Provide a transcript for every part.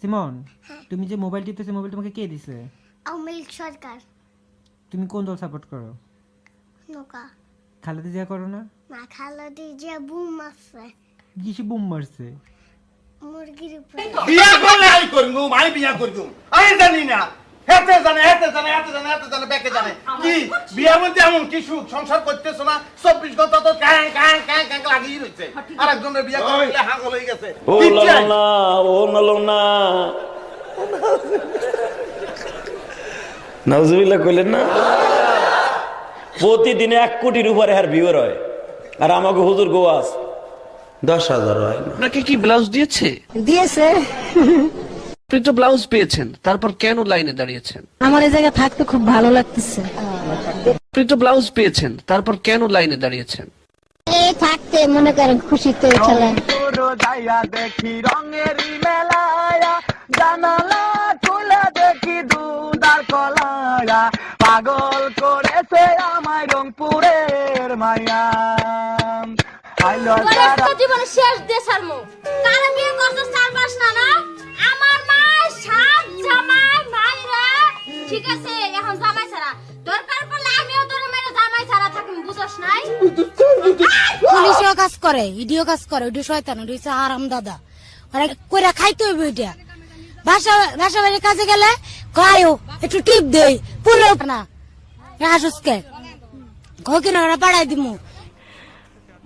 Simon তুমি যে mobile টিপতেছে mobile তোমাকে কে দিছে? আওয়ামী লীগ সরকার। তুমি কোন দল সাপোর্ট করো? নৌকা। খালেদা জিয়া করো না? না খালাদি যে বুম মারছে। কিসে বুম মারছে? মুরগির উপরে। বিয়া করলে আমি করব আমি বিয়া করব আমি জানি না। হেতে জানে হেতে জানে হেতে জানে হেতে জানে বেকে জানে। কি? বিয়া মধ্যে এমন কি সুখ? সংসার করতেছো না চব্বিশ ঘণ্টা তো ক্যাং ক্যাং ক্যাং ক্যাং লাগিয়ে রয়েছে আর একজনের বিয়া করলে হাগল হয়ে গেছে। ও ও নালনা নাউজুবিল্লাহ কইলেন না? প্রতিদিনে এক কোটির উপরে হার ভিউর হয়। আর আমাকে হুজুর গোয়াস দশ হাজার হয় আপনাকে কি ব্লাউজ দিয়েছে? দিয়েছে। আপনি তো ব্লাউজ পেয়েছেন তারপর কেন লাইনে দাঁড়িয়েছেন? আমার এই জায়গায় থাকতে খুব ভালো লাগতেছে। আপনি তো ব্লাউজ পেয়েছেন তারপর কেন লাইনে দাঁড়িয়েছেন? থাকতে মনে করেন খুশিতে যাইয়া দেখি রঙেরই মেলায়া জানালা খুলে দেখি দুদার কলায়া। পাগল করেছে আমায় রংপুরের মায়া। জীবনে শেষ দেশ আর মো বিয়ে করছ চার না না? আমার মা সাত জামাই মাইরা ঠিক আছে এখন জামাই ছাড়া। দরকার পড়লে আমিও তোর মেরে জামাই ছাড়া থাকি বুঝছ নাই? পুলিশও কাজ করে ইডিও কাজ করে ওইটা শয়তান ওইটা হচ্ছে আরাম দাদা। ওরা কইরা খাইতে হইবে ওইটা বাসা বাসা বাড়ি কাজে গেলে খায়ও একটু টিপ দেই পুরো না। রাসুসকে কখন ওরা পাড়াই দিমু।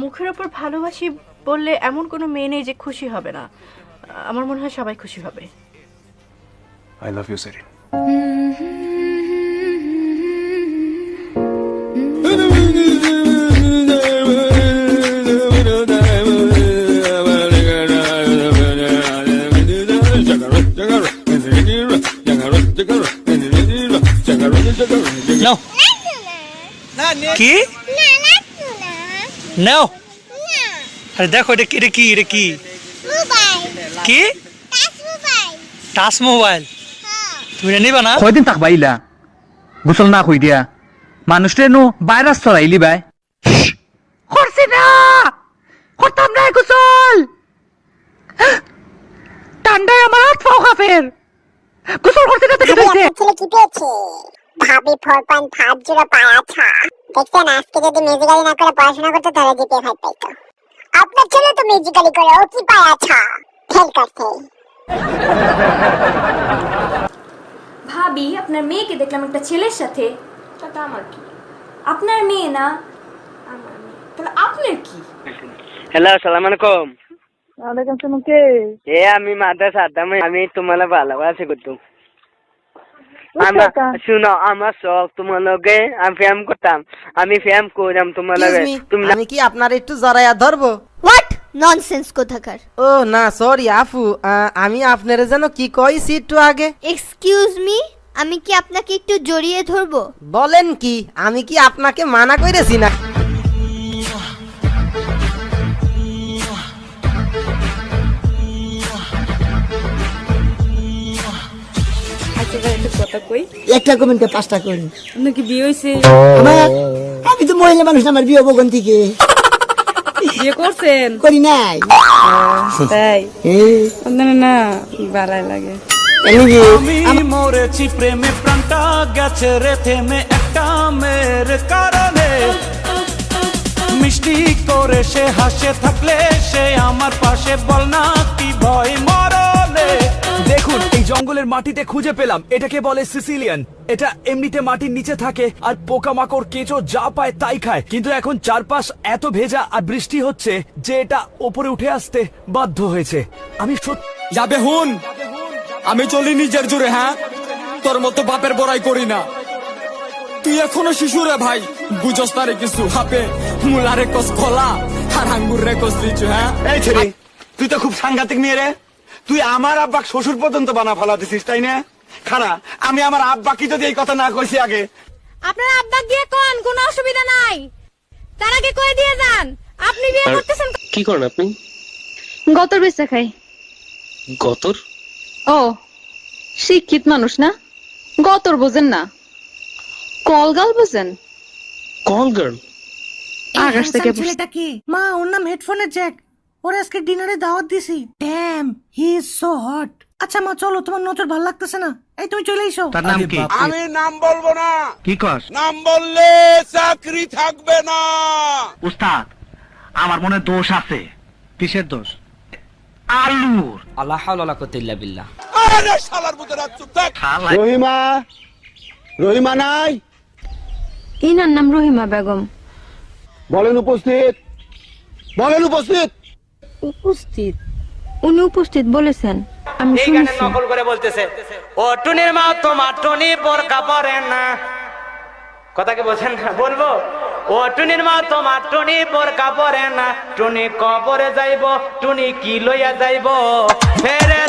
মুখের ওপর ভালোবাসি বললে এমন কোনো মেয়ে নেই যে খুশি হবে না। আমার মনে হয় সবাই খুশি হবে। I love you, Serin. নাও কি? নাও আরে দেখো এটা কি এটা কি এটা কি? কি? টাচ মোবাইল তুমি এটা নিবা না? কয়দিন গোসল না কই দিয়া? মানুষটা নো ভাইরাস ছড়াইলি ভাই। করছি না! করতাম না গোসল! ঠান্ডায় আমার হাত পাও কাফের। গোসল করতে না ছেলে কি পেয়েছে? ভাবি ফোর পয়েন্ট ফাইভ জিরো দেখছেন আজকে যদি মিউজিক্যালি না করে পড়াশোনা করতো তাহলে জিপিএ ফাইভ পাইতো। আপনার ছেলে তো মিউজিক্যালি করে ও কি পায়াছা ফেল করছে। ভাবি আপনার মেয়েকে দেখলাম একটা ছেলের সাথে। তাতে আমার কি? আপনার মেয়ে না? আমার মেয়ে। তাহলে আপনার কি? হ্যালো আসসালামু আলাইকুম। ওয়ালাইকুম সালাম কে? এ আমি মাদ্রাস আদাম। আমি তোমার ভালোবাসি করতো আমার শুনো আমার শখ তোমার লগে আমি ফ্যাম করতাম আমি ফ্যাম করলাম তোমার লগে তুমি আমি কি আপনার একটু জড়াইয়া ধরবো? হোয়াট ননসেন্স কোথাকার। ও না সরি আফু আহ, আমি আপনার যেন কি কইছি একটু আগে? এক্সকিউজ মি আমি কি আপনাকে একটু জড়িয়ে ধরবো? বলেন কি আমি কি আপনাকে মানা করেছি না? কথা কই? একটা কমেন্টে পাঁচটা আপনার কি বিয়ে হয়েছে আমার আমি তো মহিলা মানুষ না, আমার বিয়ে বগন থেকে বিয়ে করছেন? করি নাই। তাই? না না লাগে। আমি মরেছি প্রেমে প্রাণটা গেছে রে থেমে। একটা মেয়ের কারণে মিষ্টি করে সে হাসে থাকলে সে আমার পাশে বল না কি ভয় মরণে জঙ্গলের মাটিতে খুঁজে পেলাম। এটাকে বলে সিসিলিয়ান। এটা এমনিতে মাটির নিচে থাকে আর পোকামাকড় কেঁচো যা পায় তাই খায়। কিন্তু এখন চারপাশ এত ভেজা আর বৃষ্টি হচ্ছে যে এটা ওপরে উঠে আসতে বাধ্য হয়েছে। আমি যাবে হুন আমি চলি নিজের জোরে হ্যাঁ? তোর মতো বাপের বড়াই করি না। তুই এখনও শিশু রে ভাই। বুঝস তারে কিছু হাপে। মুলারে কস কলা আর আঙ্গুর রে কস লিচু হ্যাঁ? এই ছেলে তুই তো খুব সাংঘাতিক মেয়ে রে। তুই আমার আব্বাক শ্বশুর পর্যন্ত বানা ফেলা দিছিস তাই না? খানা আমি আমার আব্বাকে যদি এই কথা না কইছি আগে। আপনার আব্বা গিয়ে কোন কোনো অসুবিধা নাই। তার আগে কয়ে দিয়ে যান। আপনি বিয়ে করতেছেন কি করেন আপনি? গতর বেচা খাই। গতর? ও শিক্ষিত মানুষ না? গতর বোঝেন না। কলগাল বোঝেন? কল গার্ল আকাশ থেকে ছেলেটা কি? মা ওর নাম হেডফোনের জ্যাক। ওর আজকে ডিনারে দাওয়াত দিছি। Damn he is so hot আচ্ছা মা চলো তোমার নজর ভালো লাগতেছে না। এই তুমি চলে এসো। তার নাম কি? আমি নাম বলব না। কি কর নাম বললে চাকরি থাকবে না। উস্তাদ আমার মনে দোষ আছে। কিসের দোষ? আলুর। আল্লাহ হাওলা বিল্লাহ। আরে শালার মতো রাত চুপ থাক। রহিমা রহিমা নাই? ইনার নাম রহিমা বেগম। বলেন উপস্থিত। বলেন উপস্থিত। উপস্থিত। উনি উপস্থিত বলেছেন। আমি গানে নকল করে বলতেছে ও টুনির মা তোমার টুনি বোরকা পরে না। কথা কি বলছেন না? বলব? ও টুনির মা তোমার টুনি বোরকা পরে না। টুনি কবরে যাইব টুনি কি লইয়া যাইব? ফেরে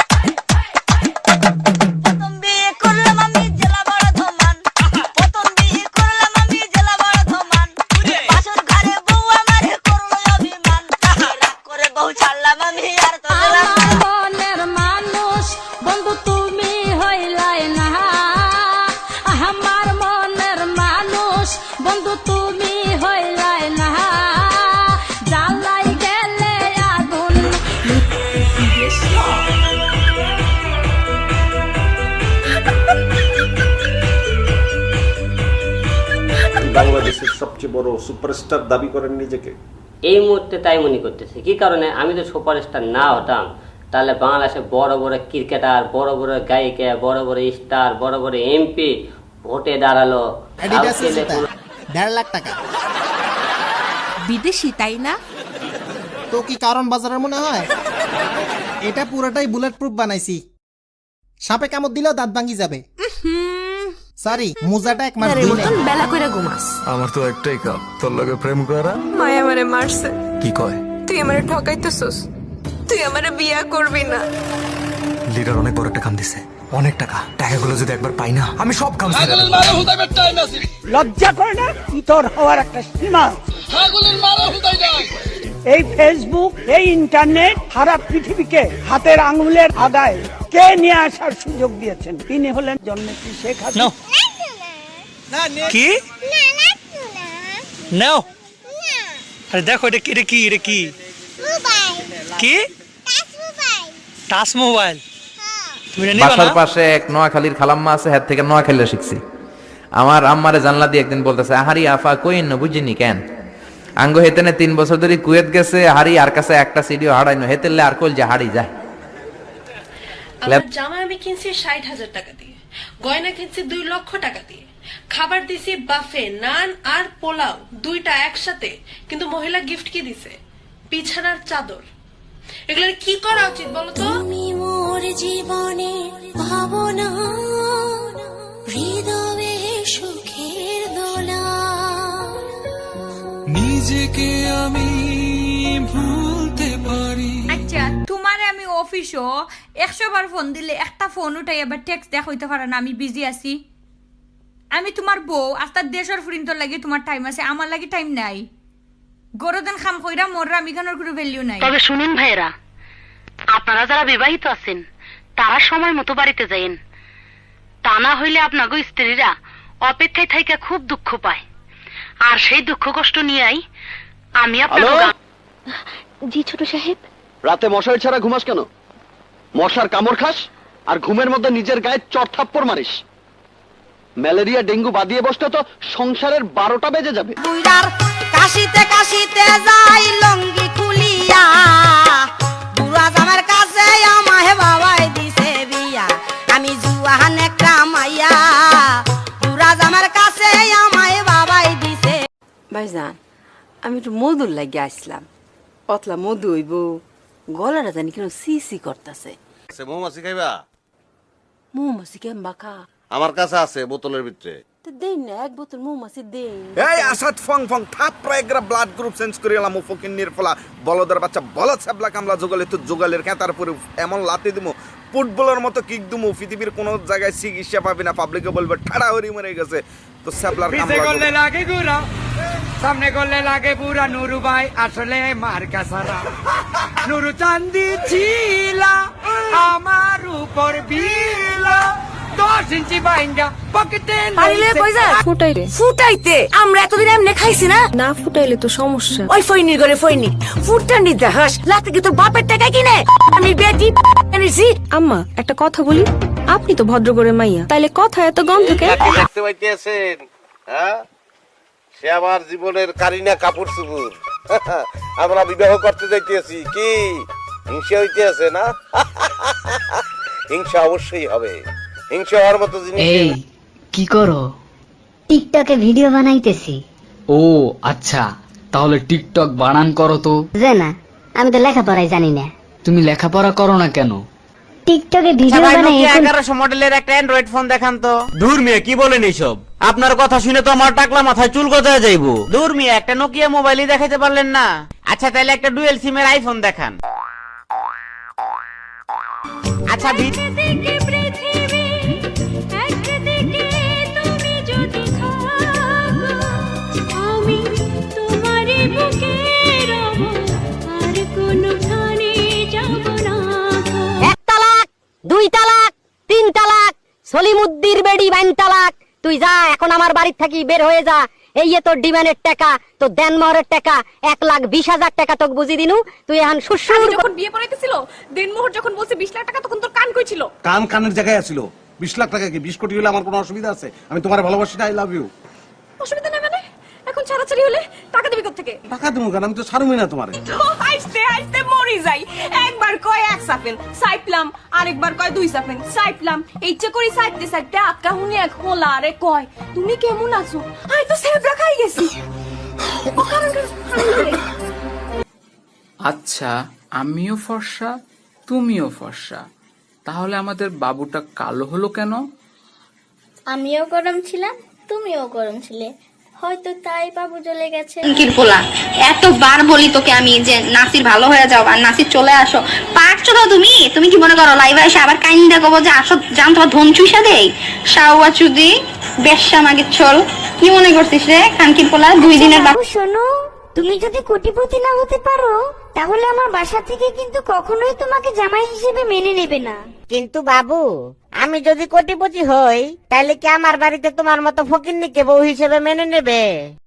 বাংলাদেশের সবচেয়ে বড় সুপারস্টার দাবি করেন নিজেকে। এই মুহূর্তে তাই মনে করতেছে। কি কারণে? আমি তো সুপারস্টার না হতাম। তাহলে বাংলাদেশে বড় বড় ক্রিকেটার বড় বড় গায়িকা বড় বড় স্টার বড় বড় এমপি ভোটে দাঁড়াল। দেড় লাখ টাকা। বিদেশি তাই না? তো কি কারণ বাজারের মনে হয়? এটা পুরোটাই বুলেট প্রুফ বানাইছি। সাপে কামড় দিলেও দাঁত ভাঙি যাবে। সরি মোজাটা এক মাস। বেলা করে ঘুমাস। আমার তো একটাই কাম তোর লগে প্রেম করা। মায়া আমারে মারছে। কি কয়? তুই আমারে ঠকাইতেছস। তুই আমারে বিয়া করবি না। লিডার অনেক বড় একটা কাম দিছে। অনেক টাকা। টাকাগুলো যদি একবার পাই না আমি সব কাম ছেড়ে দেব। মারো হুদাইবে টাইম আছে। লজ্জা করে না? তোর হওয়ার একটা সীমা? ছাগলের মারো হুদাই যায়। এই ফেসবুক এই ইন্টারনেট সারা পৃথিবীকে হাতের আঙুলের আগায় কে নিয়ে আসার সুযোগ দিয়েছেন? তিনি হলেন জন্মেছি শেখ হাসিনা। কি? নাও। আরে দেখো এটা কি এটা কি এটা কি? কি? Touch mobile. তুমি বাসার পাশে এক নোয়াখালীর খালাম্মা আছে হ্যাঁ থেকে নোয়াখালী শিখছি। আমার আম্মারে জানলা দিয়ে একদিন বলতেছে আহারি আফা কইন না বুঝিনি কেন? আঙ্গ হেতেনে তিন বছর ধরে কুয়েত গেছে হারি আর কাছে একটা সিডিও হারাইনো। হেতেলে আর কল যে হারি যায়। জামা আমি কিনছি ষাট হাজার টাকা দিয়ে গয়না কিনছি দুই লক্ষ টাকা দিয়ে খাবার দিছি বাফে নান আর পোলাও দুইটা একসাথে কিন্তু মহিলা গিফট কি দিছে? বিছানার চাদর। এগুলোর কি করা উচিত বলতো মোর জীবনে ভাবনা হৃদয়ে সুখের নিজেকে আমি ভুলতে পারি। আচ্ছা তোমারে আমি অফিসও একশো বার ফোন দিলে একটা ফোন উঠাই আবার টেক্সট দেখ হইতে পারে না আমি বিজি আছি। আমি তোমার বউ আস্তার দেশের ফ্রিন্তর লাগে তোমার টাইম আছে আমার লাগে টাইম নাই। গরদান খাম কইরা মোর আমি খানোর কোনো ভ্যালিউ নাই? তবে শুনুন ভাইয়েরা আপনারা যারা বিবাহিত আছেন তারা সময় মতো বাড়িতে যাইন তা না হইলে আপনাগো স্ত্রীরা অপেক্ষায় থাইকা খুব দুঃখ পায়। আর সেই দুঃখ কষ্ট নিয়েই আমি আপনার জি ছোট সাহেব। রাতে মশারি ছাড়া ঘুমাস কেন? মশার কামড় খাস আর ঘুমের মধ্যে নিজের গায়ে চর থাপ্পড় মারিস। ম্যালেরিয়া ডেঙ্গু বাদিয়ে বসতে তো সংসারের বারোটা বেজে যাবে। কাশিতে কাশিতে যাই ভাইজান আমি একটু মধুর লাগিয়ে আসলাম অতলা মধু হইব গলাটা জানি কেন সি সি করতেছে? মৌমাছি খাইবা? মৌমাছি কেমবা খা আমার কাছে আছে বোতলের ভিতরে। দেন না এক বোতল মৌমাছি দেন। এই আসাদ ফং ফং থাপড়া এগরা ব্লাড গ্রুপ চেঞ্জ করে এলাম ও ফকির নির্ফলা। বলদের বাচ্চা বলদ সাবলা কামলা জোগালে তো জোগালের খেতার পরে এমন লাতি দিমু ফুটবলের মতো কিক দিমু পৃথিবীর কোনো জায়গায় চিকিৎসা পাবি না পাবলিকে বলবে ঠাড়া হরি মরে গেছে। তো সাবলার কামলা সামনে করলে লাগে পুরা নুরু ভাই আসলে মার কাসারা নুরু চান্দি ছিলা আমার উপর বিলা। দশ ইঞ্চি বাইন্ডা পকেটে পারিলে কই যা ফুটাইতে ফুটাইতে? আমরা এতদিন এমনি খাইছি না? না ফুটাইলে তো সমস্যা। ওই ফইনি লাতে কি তোর বাপের টাকা কিনে? আমি বেটি এনেছি। আম্মা একটা কথা বলি। আপনি তো ভদ্র করে মাইয়া। তাইলে কথা এত গন্ধ কে? দেখতে পাইতেছেন হ্যাঁ? সে আমার জীবনের কারিনা কাপড় চুপুর আমরা বিবাহ করতে যাইতেছি। কি? হিংসা হইতেছে না? হিংসা অবশ্যই হবে। হিংসা হওয়ার মতো জিনিস এই কি করো? টিকটকে ভিডিও বানাইতেছি। ও আচ্ছা। তাহলে টিকটক বানান করো তো। যে না? আমি তো লেখাপড়াই জানি না। তুমি লেখাপড়া করো না কেন? টিকটকে ভিডিও বানাই এখন- এগারোশো মডেলের একটা অ্যান্ড্রয়েড ফোন দেখান তো। দূর মিয়া কি বলেন এইসব? আপনার কথা শুনে তো আমার টাকলা মাথায় চুল গজায় যাইব। দূর মিয়া একটা নোকিয়া মোবাইলই দেখাইতে পারলেন না। আচ্ছা তাহলে একটা ডুয়েল সিমের আইফোন দেখান। আচ্ছা এখন আমার বাড়ি থাকি বের হয়ে যা। এই তো তোর ডিমান্ডের টাকা তোর দেনমোহরের টাকা এক লাখ বিশ হাজার টাকা তোকে বুঝি দিনু। তুই এখন শ্বশুর যখন বিয়ে পড়াইতেছিল দিনমোহর যখন বলছে বিশ লাখ টাকা তখন তোর কান কইছিল। কান কানের জায়গায় আছিল। বিশ লাখ টাকা কি? বিশ কোটি হলে আমার কোনো অসুবিধা আছে? আমি তোমার ভালোবাসি আই লাভ ইউ অসুবিধা নেই। এখন ছাড়াছাড়ি হলে টাকা দিবি থেকে টাকা দেবো কেন? আমি তো ছাড়ুমি না তোমার। হাসতে হাসতে মরি যাই। একবার কয় এক সাপেন সাইপলাম আরেকবার কয় দুই সাপেন সাইপলাম। ইচ্ছে করি সাইপতে সাইপতে আটকা হুনি এক হোলা আরে কয় তুমি কেমন আছো? আই তো সেবরা খাই গেছি। আচ্ছা আমিও ফর্সা তুমিও ফর্সা। তাহলে আমাদের বাবুটা কালো হলো কেন? আমিও গরম ছিলাম তুমিও গরম ছিলে। হয়তো তাই বাবু চলে গেছে। পিঙ্কির পোলা এতবার বলি তোকে আমি যে নাসির ভালো হয়ে যাও আর নাসির চলে আসো। পারছ তো তুমি? তুমি কি মনে করো লাইভে এসে আবার কাইন্দা কবো যে আসো জান তোমার ধন চুষা দেই? শাওয়া চুদি বেশ্যা মাগে চল। কি মনে করছিস রে কানকির পোলা দুই দিনের বাপ শোনো তুমি যদি কোটিপতি না হতে পারো তাহলে আমার বাসা থেকে কিন্তু কখনোই তোমাকে জামাই হিসেবে মেনে নেবে না। কিন্তু বাবু, আমি যদি কোটিপতি হই তাহলে কি আমার বাড়িতে তোমার মতো ফকির নিকে বউ হিসেবে মেনে নেবে?